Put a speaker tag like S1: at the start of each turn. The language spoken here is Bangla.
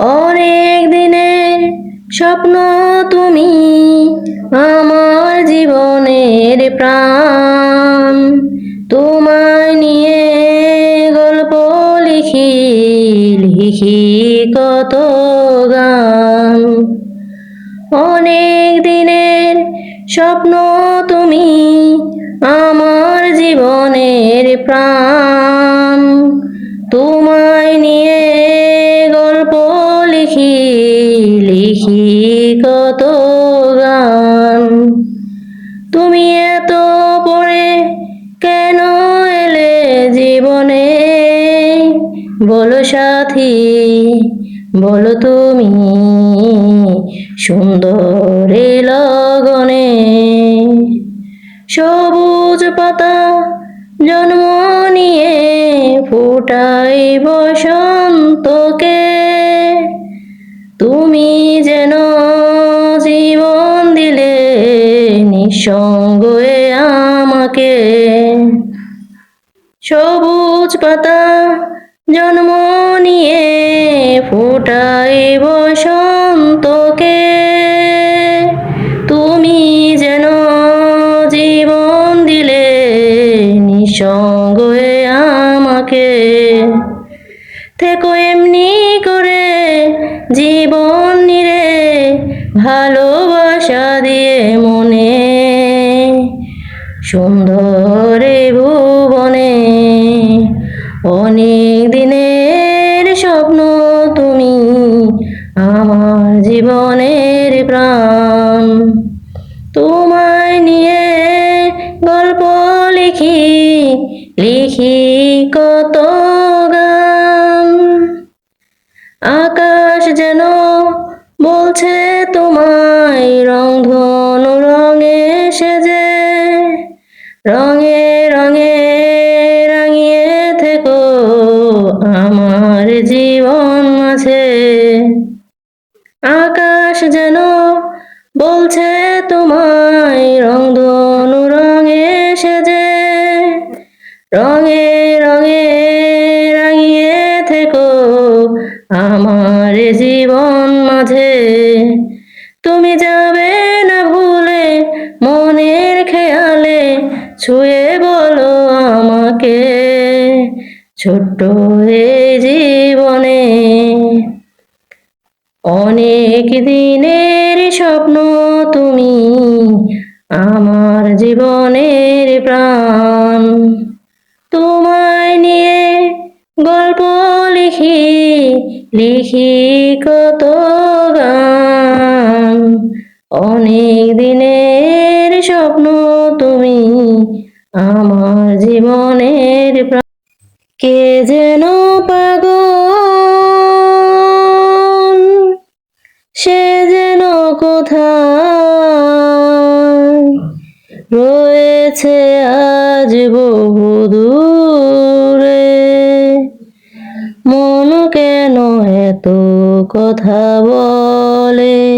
S1: অনেক দিনের স্বপ্ন তুমি আমার জীবনের প্রাণ। তোমায় নিয়ে গল্প লিখি লিখি কত গান। অনেক দিনের স্বপ্ন তুমি আমার জীবনের প্রাণ। লিখি লিখি কত গান। তুমি এত পড়ে কেন এলে জীবনে? বলো সাথী, বলো তুমি সুন্দর লগনে। সবুজ পাতা জন্ম নিয়ে ফুটাই বসন্তকে। তুমি যেন জীবন দিলে নিঃসঙ্গ আমাকে। সবুজ পাতা জন্ম নিয়ে ফুটাই বসন্তকে তুমি যেন জীবন দিলে নিঃসঙ্গ আমাকে। থেকো এমনি জীবন নিরে ভালোবাসা দিয়ে মনে, সুন্দর ভুবনে, অনেক দিনের স্বপ্ন তুমি আমার জীবনের প্রাণ। তোমায় নিয়ে গল্প লিখি লিখি কত গান। আকাশ যেন বলছে তোমায় রংধনু রঙে সেজে, রঙে রঙে রাঙিয়ে থেকো, আমার জীবন আছে। আকাশ যেন বলছে তোমায় রংধনু রঙে সেজে, রঙে রঙে রাঙিয়ে থেকো, আমার তুমি যাবে না ভুলে মনের খেয়ালে ছুঁয়ে বলো আমাকে ছোট্ট এই জীবনে। অনেক দিনের স্বপ্ন তুমি আমার জীবনের প্রাণ। তোমায় নিয়ে গল্প লিখি লিখি কত অনেক দিনের স্বপ্ন তুমি আমার জীবনের কে যেন পাগল? সে যেন কোথায়? রয়েছে আজ বহু দূরে। মন কেন এত কথা বলে?